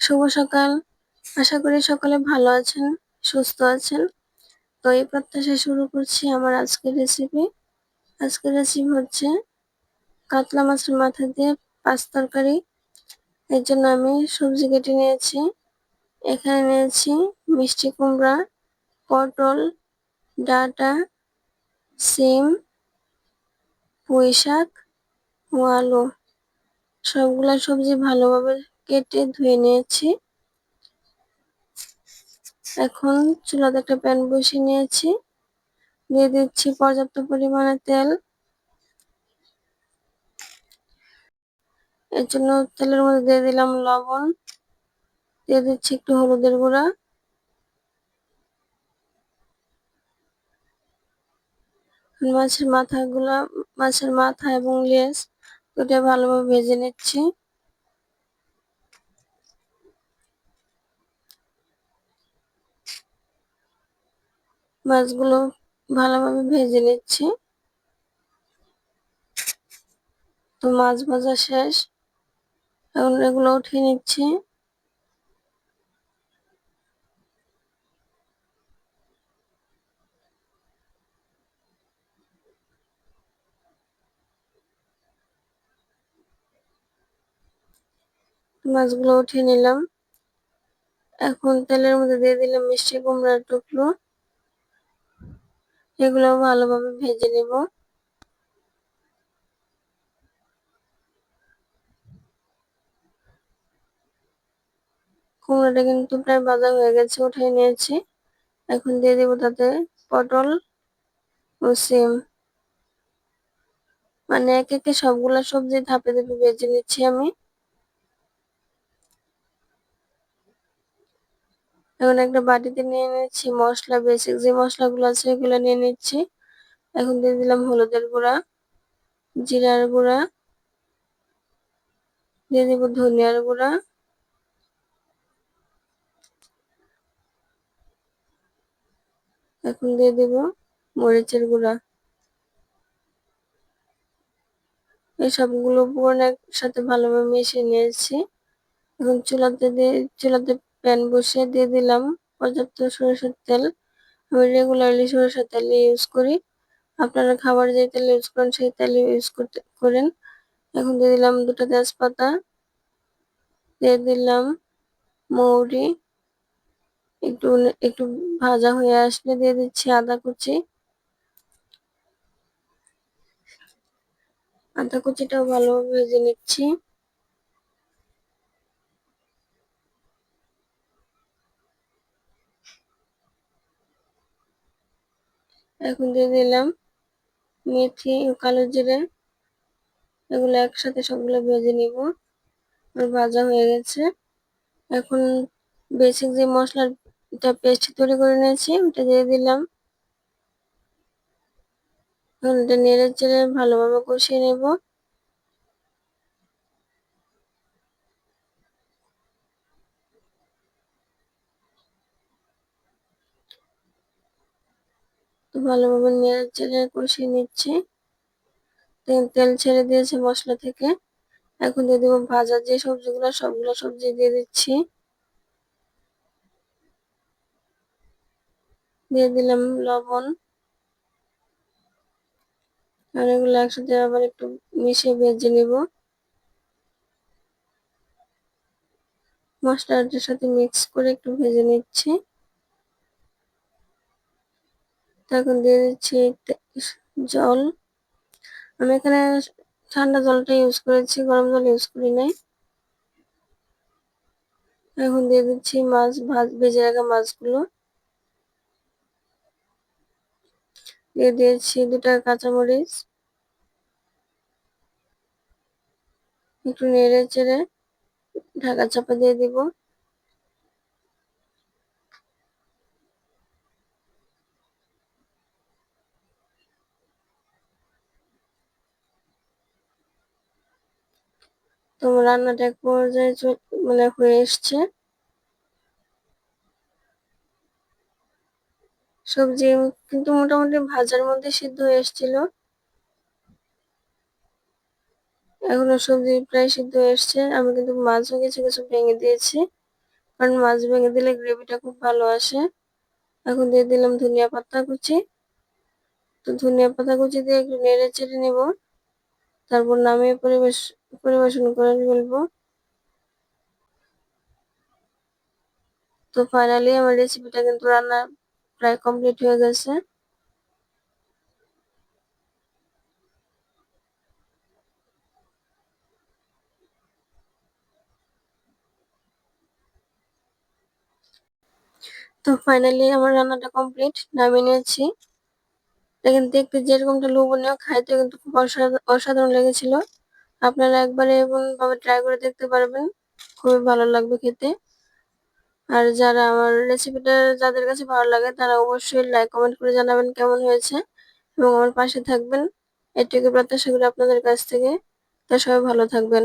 শুভ সকাল। আশা করি সকলে ভালো আছেন, সুস্থ আছেন। তো এই প্রত্যাশায় শুরু করছি আমার আজকের রেসিপি আজকের রেসিপি হচ্ছে কাতলা মাছের মাথা দিয়ে পাঁচ তরকারি। এর জন্য আমি সবজি কেটে নিয়েছি। এখানে নিয়েছি মিষ্টি কুমড়া, পটল, ডাটা, সিম পুঁই শাক ও আলু। সবগুলা সবজি ভালোভাবে কেটে ধুয়ে নিয়েছি। এখন চুলাতে একটা প্যান বসিয়ে নিয়েছি। দিয়ে দিচ্ছি পর্যাপ্ত পরিমাণে তেল। এর জন্য তেলের মধ্যে দিয়ে দিলাম লবণ। দিয়ে দিচ্ছি একটু হলুদের গুঁড়া। মাছের মাথাগুলা, মাছের মাথা এবং লেজ ওটা ভালোভাবে ভেজে নিচ্ছি। মাছগুলো ভালোভাবে ভেজে নিচ্ছি। তো মাছ ভাজা শেষ। এখন এগুলো উঠিয়ে নিচ্ছি। মাছগুলো উঠিয়ে নিলাম। এখন তেলের মধ্যে দিয়ে দিলাম মিষ্টি কুমড়ার টুকরো। এগুলো ভালোভাবে ভেজে নেব। কুমড়োটা কিন্তু প্রায় ভাজা হয়ে গেছে, উঠিয়ে নিয়েছি। এখন দিয়ে দেবো তাতে পটল ও সিম। মানে এক একে সবগুলা সবজি ধাপে ধাপে ভেজে নিচ্ছি আমি। এখন একটা বাটিতে নিয়ে নিচ্ছি মশলা বেসিক যে মশলাগুলো আছে সেগুলো নিয়ে নিচ্ছি। এখন দিয়ে দিলাম হলুদের গুঁড়া, জিরার গুঁড়া, দিয়ে দিব ধনিয়ার গুঁড়া। এখন দিয়ে দিব মরিচের গুঁড়া। এই সবগুলো উপকরণ সাথে ভালোভাবে মিশিয়ে নিয়েছি। এখন চুলাতে দিয়ে, চুলাতে প্যান বসিয়ে দিয়ে দিলাম। পর্যাপ্ত সরষের তেল। আমি রেগুলারলি সরষের তেল ইউজ করি। আপনারা খাবার যে তেল ইউজ করেন, সেই তেল ইউজ করতে, করেন। এখন দিয়ে দিলাম দুটো তেজপাতা। দিয়ে দিলাম মৌরি। একটু একটু ভাজা হয়ে আসলে দিয়ে দিচ্ছি আদা কুচি। আদা কুচিটাও ভালোভাবে ভেজে নিচ্ছি। এখন দিয়ে দিলাম মেথি ও কালো জিরে। এগুলো একসাথে সবগুলো ভেজে নিব। ভাজা হয়ে গেছে। এখন বেসিক যে মশলাটা পেস্ট তৈরি করে নিয়েছি, ওটা দিয়ে দিলাম। এখন এটা নেড়ে চেড়ে ভালোভাবে কষিয়ে নেব। ভালোভাবে নেড়ে চেড়ে কষিয়ে নিচ্ছি। তেল ছেড়ে দিয়েছে মশলা থেকে। এখন দিয়ে দেবো ভাজা যে সবজিগুলো, সবগুলো সবজি দিয়ে দিচ্ছি। দিয়ে দিলাম লবণ। আর এগুলো একসাথে আবার একটু মিশিয়ে ভেজে নিব। মশলাটার সাথে মিক্স করে একটু ভেজে নিচ্ছি। এখন দিয়ে দিচ্ছি জল। আমি এখানে ঠান্ডা জলটা ইউজ করেছি, গরম জল ইউজ করি নাই। এখন দিয়ে দিচ্ছি মাছ, ভাজ ভেজে রাখা মাছগুলো। দিয়ে দিয়েছি দুটা কাঁচামরিচ। একটু নেড়ে চেড়ে ঢাকা চাপা দিয়ে দিব। তো রান্নাটা এক পর্যায়ে মানে হয়ে এসছে। সবজি কিন্তু মোটামুটি ভাজার মধ্যে সিদ্ধ হয়ে এসেছিল। এখনও সবজি প্রায় সিদ্ধ হয়ে এসছে। আমি কিন্তু মাছও কিছু কিছু ভেঙে দিয়েছি। কারণ মাছ ভেঙে দিলে গ্রেভিটা খুব ভালো আসে। এখন দিয়ে দিলাম ধনিয়া পাতা কুচি। তো ধনিয়া পাতা কুচি দিয়ে একটু নেড়ে চেড়ে নেব। তারপর নামিয়ে পরিবেশ, পরিবেশন করে ফেলব। তো ফাইনালি আমার রেসিপিটা কিন্তু রান্না প্রায় কমপ্লিট হয়ে গেছে। তো ফাইনালি আমার রান্নাটা কমপ্লিট নামিয়ে নিয়েছি। এটা দেখতে যেরকমটা লোভনীয় খাইতে কিন্তু খুব অসাধারণ লেগেছিল। আপনারা একবারে ভাবে ট্রাই করে দেখতে পারবেন। খুবই ভালো লাগবে খেতে। আর যারা আমার রেসিপিটা যাদের কাছে ভালো লাগে, তারা অবশ্যই লাইক কমেন্ট করে জানাবেন কেমন হয়েছে এবং আমার পাশে থাকবেন। এটুকু প্রত্যাশা করি আপনাদের কাছ থেকে। তা সবাই ভালো থাকবেন।